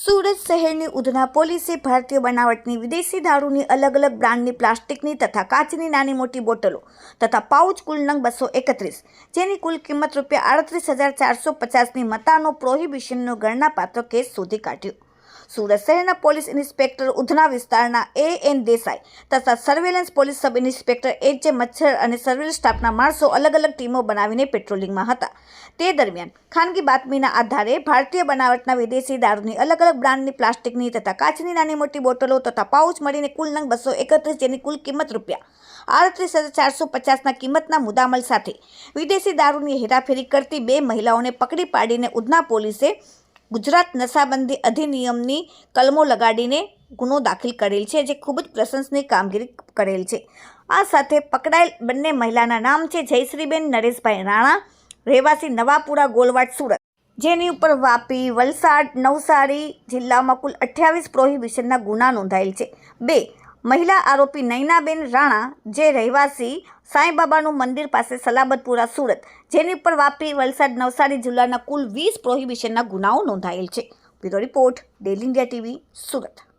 સુરત શહેરની ઉધના પોલીસે ભારતીય બનાવટની વિદેશી દારૂની અલગ અલગ બ્રાન્ડની પ્લાસ્ટિકની તથા કાચની નાની મોટી બોટલો તથા પાઉચ કુલ નંગ બસો એકત્રીસ, જેની કુલ કિંમત રૂપિયા આડત્રીસ હજાર ચારસો પચાસની મતાનો પ્રોહિબિશનનો ગણનાપાત્ર કેસ શોધી કાઢ્યો. સુરત શહેરના પોલીસ ઇન્સ્પેક્ટર ઉધના વિસ્તારના એ એન દેસાઈ તથા surveillance police sub inspector H J Machhar અને સર્વેલન્સ સ્ટાફના માણસો અલગ અલગ ટીમો બનાવીને પેટ્રોલિંગમાં હતા. તે દરમિયાન ખાનગી બાતમીના આધારે ભારતીય બનાવટના વિદેશી દારૂની અલગ અલગ બ્રાન્ડની પ્લાસ્ટિકની તથા કાચની નાની મોટી બોટલો તથા પાઉચ મળીને કુલ નંગ બસો એકત્રીસ જેની કુલ કિંમત રૂપિયા આડત્રીસ હજાર ચારસો પચાસના કિંમતના મુદ્દામલ સાથે વિદેશી દારૂની હેરાફેરી કરતી બે મહિલાઓને પકડી પાડીને ઉધના પોલીસે ગુજરાત નશાબંધી અધિનિયમની કલમો લગાડીને ગુનો દાખલ કરેલ છે, જે ખૂબ જ પ્રશંસનીય કામગીરી કરેલ છે. આ સાથે પકડાયેલ બંને મહિલાના નામ છે જયશ્રીબેન નરેશભાઈ રાણા, રહેવાસી નવાપુરા, ગોલવાડ, સુરત. જેની ઉપર વાપી, વલસાડ, નવસારી જિલ્લામાં કુલ અઠ્યાવીસ પ્રોહિબિશનના ગુના નોંધાયેલ છે. બે મહિલા આરોપી નૈનાબેન રાણા, જે રહેવાસી સાંઈબાબાનું મંદિર પાસે સલાબતપુરા, સુરત, જેની ઉપર વાપી વલસાડ નવસારી જિલ્લાના કુલ વીસ પ્રોહિબિશનના ગુનાઓ નોંધાયેલ છે. Bureau report daily India TV, Surat.